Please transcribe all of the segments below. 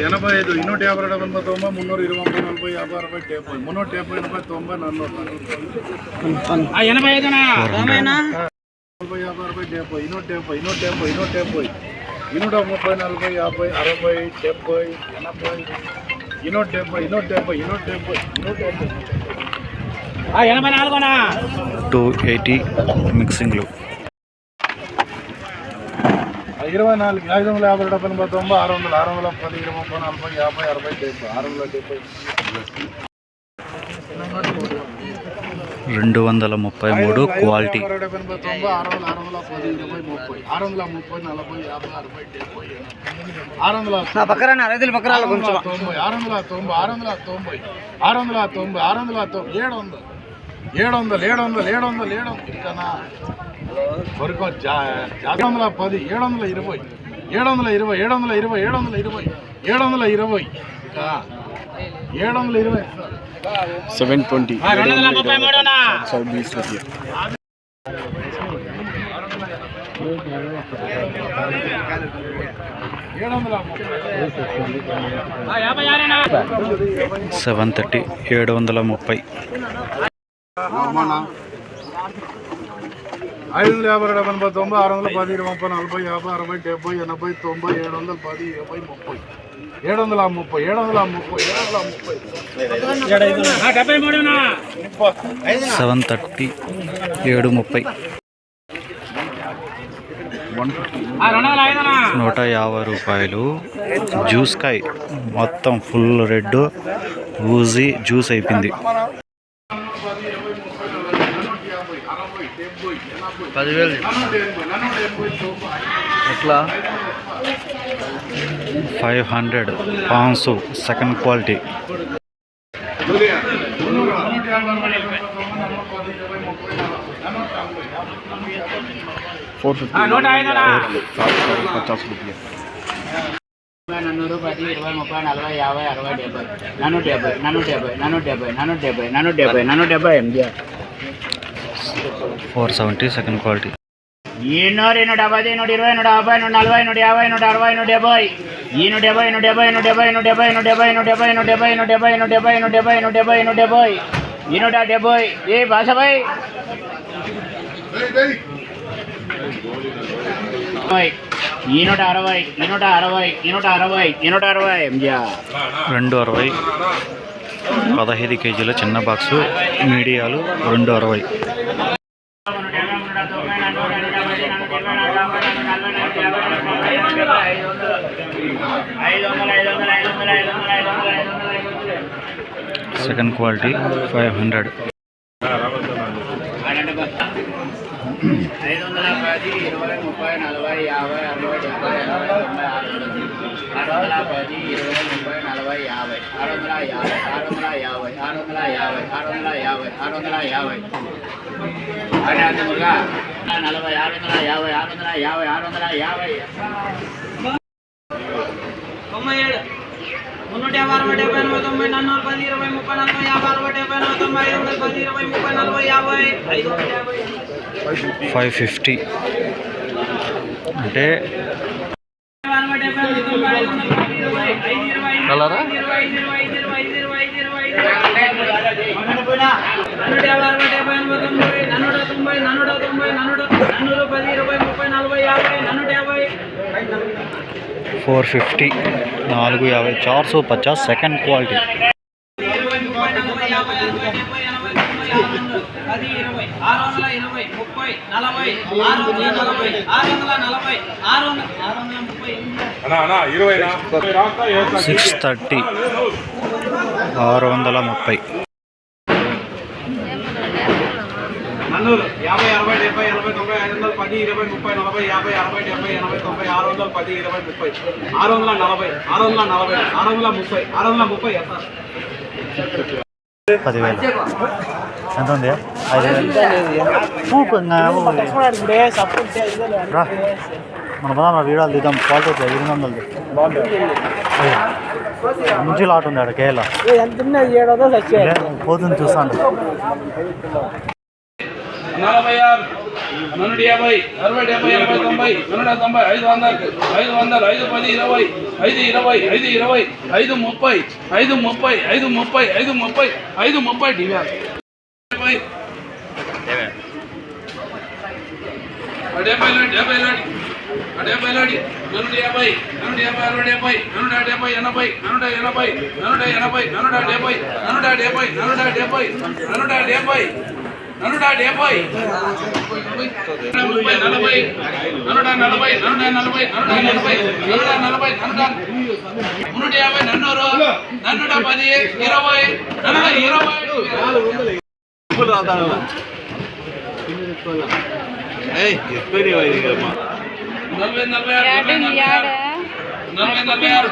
ಎನಭೈ ಐದು ಇನ್ನೂಟ ಯಾಭೈ ಎರಡು ಒಂಬತ್ತೊಂಬ ಮುನ್ನೂರ ಇರುವಂಬ ನಲಭೈ ಯಾಭೈ ಅರವೈ ಟೇಪೈ ಮುನ್ನೂರ ಟೇಪೈ ಎನಭೈ ತೊಂಬೈ ನನ್ನೂರು ఎనభై ఐదునా నలభై యాభై అరవై డెబ్బై ఇన్నో డెబ్బై ఇన్నో డెబ్బై ఇన్నో డెబ్బై ఇన్నూట ముప్పై నలభై యాభై అరవై డెబ్బై ఎనభై ఇన్నో డెబ్బై ఇన్నో డెబ్బై ఇన్నో డెబ్బై ఇన్నో డెబ్బై ఎనభై నాలుగునా టూ ఎయిటీ మిక్సింగ్లు ఇరవై నాలుగు ఐదు వందల యాభై డెబ్బై ఎనభై తొంభై ఆరు వందల ఆరు వందల పది ఇరవై ముప్పై నలభై యాభై అరవై డెబ్బై ఆరు వందల డెబ్బై రెండు వందల ముప్పై మూడు క్వాలిటీ ఆరు డెబ్బై ఎనభై తొంభై ఆరు వందల ఆరు వందల పది ఇరవై ముప్పై ఆరు వందల ముప్పై నలభై యాభై అరవై పక్కన పక్కన వందల తొంభై ఆరు వందల తొంభై ఆరు వందల తొంభై ఆరు వందల తొంభై ఆరు వందల తొంభై ఏడు వందలు ఏడు వందలు ఏడు వందలు ఏడు వందలు ఏడు వందలు ఇంకానా వరకు ఏడు వందల పది ఏడు వందల ఇరవై ఏడు వందల ఇరవై ఏడు వందల ఇరవై. ఏడు వందల ఇరవై ఏడు వందల ఇరవై ఏడు వందల ఇరవై సెవెన్ ట్వంటీ సెవెన్ థర్టీ ఏడు వందల ముప్పై ఐదు వందల యాభై రెండు ఎనభై తొంభై ఆరు వందల పది ఇరవై ముప్పై నలభై యాభై అరవై డెబ్బై ఎనభై తొంభై ఏడు వందల పది ఇరవై ముప్పై. ఏడు వందల ముప్పై ఏడు వందల ముప్పై ఏడు వందల ముప్పై. సెవెన్ థర్టీ ఏడు ముప్పై. నూట యాభై రూపాయలు. జ్యూస్ కాయ్ మొత్తం ఫుల్ రెడ్ ఊజీ జ్యూస్ అయిపోయింది. పదివేలు ఎట్లా? Five hundred pants second quality. Four fifty. పచాస్ రూపాయలు నన్నూరు పది ఇరవై ముప్పై నలభై యాభై అరవై డెబ్బై. నన్ను డెబ్బై నన్ను డెబ్బై నన్ను డెబ్బై నన్ను డెబ్బై నన్ను డెబ్బై నన్ను డెబ్బై MGR four seventy second quality ఈనూరు నూట డెబ్బై నూట ఇరవై నూట యాభై నూట నలభై నూట యాభై నూట అరవై నూట డెబ్బై ఈ నూట డెబ్బై నూట డెబ్బై నూట డెబ్బై నూట డెబ్బై నూట డెబ్బై నూట డెబ్బై నూట డెబ్బై నూట డెబ్బై నూట డెబ్బై నూట డెబ్బై నూట డెబ్బై నూట డెబ్బై ఈ నూట డెబ్బై ఏ భాషపై ఈ నూట అరవై ఈ నూట అరవై ఈ నూట అరవై ఈ నూట అరవై రెండు అరవై పదహైదు కేజీల చిన్న బాక్సు మీడియాలు రెండు అరవై సెకండ్ క్వాలిటీ ఫైవ్ హండ్రెడ్ ఐదు వందల పది ఇరవై ముప్పై నలభై యాభై అరవై డెబ్బై ఎనభై తొంభై ఆరు వందల ఆరు వందల పది ఇరవై ముప్పై నలభై యాభై ఆరు వందల యాభై ఆరు వందల యాభై ఆరు వందల యాభై ఆరు వందల యాభై ఆరు వందల యాభై. అన్నముగా నలభై ఆరు వందల యాభై ఆరు వందల యాభై ఆరు వందల యాభై. తొంభై ఏడు. మున్నూట యాభై అరవై డెబ్బై ఎనభై తొంభై నన్నూరు పది ఇరవై ముప్పై నలభై యాభై అరవై డెబ్బై ఎనభై తొంభై ఐదు వందల పది ఇరవై ముప్పై నలభై యాభై ఐదు ఫైవ్ ఫిఫ్టీ. అంటే అరవై డెబ్బై ఎనభై తొంభై ఐదు వందల పది ఇరవై ఐదు ఇరవై ఐదు కలరా? ఇరవై ఐదు ఇరవై ఐదు ఇరవై ఐదు ఇరవై ఐదు ఇరవై ఐదు నన్నూట యాభై అరవై డెబ్బై ఎనభై తొంభై నన్నూట తొంభై నన్నూట తొంభై పది ఇరవై ముప్పై నలభై యాభై యాభై ఫోర్ ఫిఫ్టీ నాలుగు యాభై చార్ సో పచాస్ సెకండ్ క్వాలిటీ. ఇరవై ముప్పై నలభై యాభై అరవై డెబ్బై ఎనభై తొంభై ఆరు వందలు పది ఇరవై ఆరు వందల ఇరవై ముప్పై నలభై ఆరు వందల నలభై ఆరు వందల నలభై ఆరు వందల ఆరు వందల ముప్పై సిక్స్ థర్టీ ఆరు వందల ముప్పై. నన్నూరు యాభై అరవై డెబ్బై ఎనభై తొంభై ఐదు వందల పది ఇరవై ముప్పై నలభై యాభై అరవై డెబ్బై ఎనభై తొంభై ఆరు వందల పది ఇరవై ముప్పై ఆరు వందల నలభై ఆరు వందల నలభై ఆరు వందల ముప్పై ఆరు వందల ముప్పై ఎంత పదివేలు. ఎంత ఉంది? మన పదాం వీడియోలు తీద్దాం. క్వాలిటీ ఎనిమిది వందలది. మంచి లాట్ ఉంది ఆడ కేరళ. పోతుంది చూస్తాను. నలభై ఆరు నూట యాభై అరవై డెబ్బై ఎనభై తొంభై నూట తొంభై ఐదు వందలు ఐదు వందలు ఐదు పది ఇరవై ఐదు ఇరవై ఐదు ఇరవై ఐదు ముప్పై ఐదు ముప్పై ఐదు ముప్పై ఐదు ముప్పై ఐదు ముప్పై డివాల్ డెబ్బై డెబ్బై డెబ్బై లోడి డెబ్బై లోడి నూట యాభై నూట యాభై అరవై డెబ్బై నూట డెబ్బై ఎనభై నూట ఎనభై నూట ఎనభై నూట డెబ్బై నూట డెబ్బై నూట డెబ్బై నూట డెబ్బై నూట డెబ్బై ముప్పై నలభై నలభై నూట నలభై నూట నలభై నూట నలభై నూట నూట యాభై నన్నూరు నన్నూట పది ఇరవై నలభై నలభై ఆరు నలభై నలభై ఆరు నలభై నలభై ఆరు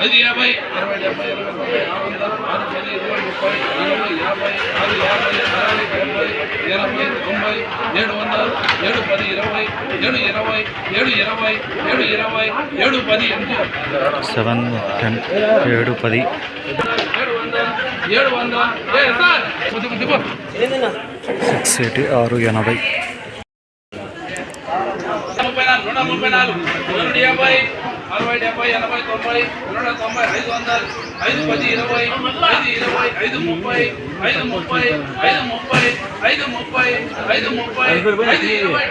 ఐదు యాభై ఇరవై డెబ్బై ఇరవై ముప్పై ఆరు వందలు ఆరు పది ఇరవై ముప్పై నలభై యాభై ఆరు యాభై ఎనభై తొంభై ఏడు వందలు ఏడు పది ఇరవై ఏడు ఇరవై ఏడు ఇరవై ఏడు ఇరవై ఏడు పది ఎంతో సెవెన్ టెన్ ఏడు పది. ఏడు వందలు ఏడు సిక్స్ ఎయిటీ ఆరు ఎనభై. ముప్పై నాలుగు రెండు ముప్పై నాలుగు యాభై. అరవై డెబ్బై ఎనభై తొంభై రెండు తొంభై ఐదు వందలు ఐదు పది ఇరవై ఐదు ఇరవై ఐదు ముప్పై ఐదు ముప్పై ఐదు ముప్పై ఐదు ముప్పై ఐదు ముప్పై ఐదు ఇరవై